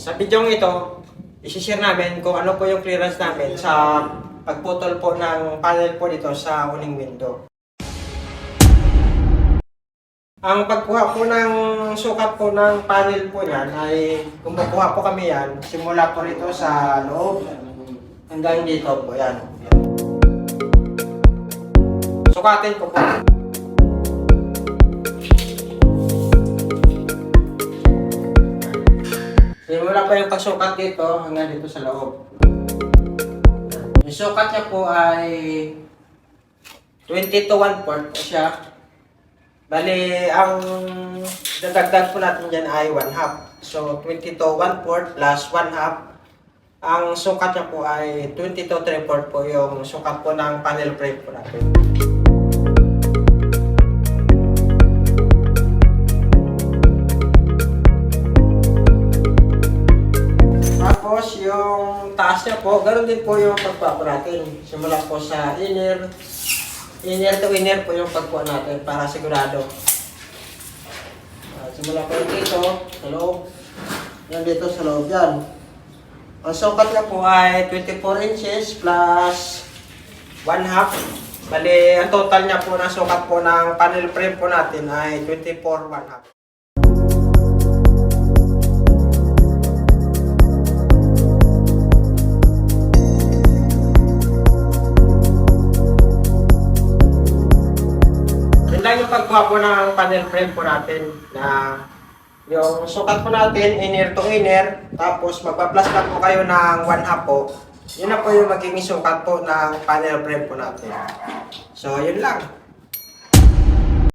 Sa video ito, isi-share namin kung ano po yung clearance namin sa pagputol po ng panel po dito sa uling window. Ang pagkuha po ng sukat po ng panel po niyan ay kumukuha po kami yan simula po rito sa loob hanggang dito po yan. Sukatin ko po. Simula pa yung pagsukat dito hanggang dito sa loob. Yung sukat niya po ay 20 to 1 port po siya. Bali, ang dadagdag po natin dyan ay 1 half. So, 20 to 1 port plus 1 half. Ang sukat niya po ay 20 to 3 port po yung sukat po ng panel frame po natin. Taas niya po, ganoon din po yung pagpapo natin. Simula po sa inner, inner to inner po yung pagpuan natin para sigurado. Ah, simula po dito, sa loob. Yan dito sa loob yan. Ang sukat niya po ay 24 inches plus 1 half. Bali, ang total niya po na sukat po ng panel frame po natin ay 24 1 half. Lang yung pagkuha po ng panel frame po natin na yung sukat po natin, inner to inner, tapos magpa-plus lang po kayo ng 1 half po. Yun na po yung magiging sukat po ng panel frame po natin. So, yun lang.